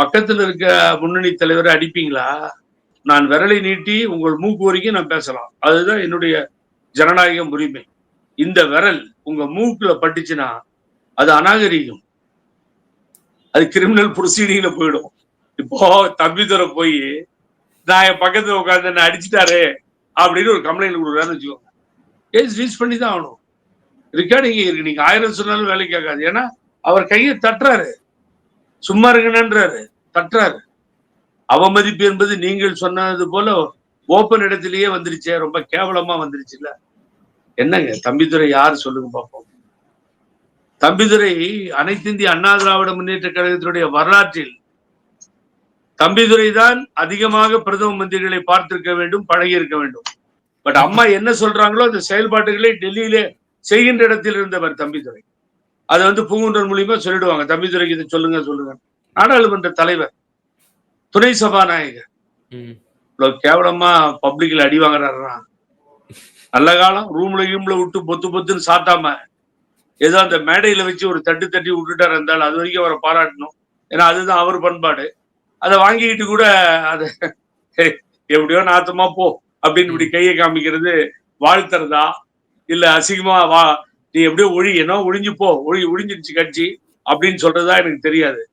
பக்கத்துல இருக்க முன்னணி தலைவரை அடிப்பீங்களா? நான் விரலை நீட்டி உங்கள் மூக்கு வரைக்கும் நான் பேசலாம். அதுதான் என்னுடைய ஜனநாயகம் உரிமை இந்த விரல் உங்க மூக்குல பட்டுச்சுன்னா அது அநாகரீகம். அது கிரிமினல் ப்ரொசீடிங்ல போயிடும். இப்போ தம்பிதுரை போய் நான் என் பக்கத்துல உட்காந்து என்ன அடிச்சிட்டாரு அப்படின்னு ஒரு கம்ப்ளைண்ட் கொடுக்குறாருன்னு வச்சுக்கோங்க. கேஸ் ரீச் பண்ணி தான் ஆகணும். ரெக்கார்டிங் இருக்கு. நீங்க ஆயிரம் சொன்னாலும் வேலைக்கு கேட்காது. ஏன்னா அவர் கையை தட்டுறாரு. சும்மா இருக்கணுன்றாரு தட்டுறாரு. அவமதிப்பு என்பது நீங்கள் சொன்னது போல ஓப்பன் இடத்திலேயே வந்துருச்சே ரொம்ப கேவலமா வந்துருச்சுல்ல. என்னங்க தம்பிதுரை யார் சொல்லுங்க பார்ப்போம் தம்பிதுரை அனைத்து இந்திய அண்ணா திராவிட முன்னேற்ற கழகத்தினுடைய வரலாற்றில் தம்பிதுரை தான் அதிகமாக பிரதம மந்திரிகளை பார்த்திருக்க வேண்டும் பழகி இருக்க வேண்டும். பட் அம்மா என்ன சொல்றாங்களோ அந்த செயல்பாடுகளை டெல்லியிலே செய்கின்ற இடத்தில் இருந்தவர் தம்பிதுரை. அதை வந்து பூங்குன்றன் மூலியமா சொல்லிடுவாங்க. தம்பிதுரைக்கு இதை சொல்லுங்க சொல்லுங்க. நாடாளுமன்ற தலைவர் துணை சபாநாயகர். இவ்வளவு கேவலமா பப்ளிக்ல அடி வாங்குறாருன்னா. நல்ல காலம் ரூம்ல கீம்ல விட்டு பொத்து பொத்துன்னு சாத்தாம ஏதோ அந்த மேடையில வச்சு ஒரு தட்டு தட்டி விட்டுட்டாரு இருந்தாலும் அது வரைக்கும் அவரை பாராட்டணும். ஏன்னா அதுதான் அவர் பண்பாடு. அதை வாங்கிக்கிட்டு கூட அதை எப்படியோ நாத்தமா போ அப்படின்னு இப்படி கையை காமிக்கிறது வாழ்த்துறதா? இல்ல அசிங்கமா வா நீ எப்படியோ ஒழி என்ன ஒழிஞ்சு போ ஒழி ஒழிஞ்சிருச்சு கட்சி அப்படின்னு சொல்றதா எனக்கு தெரியாது.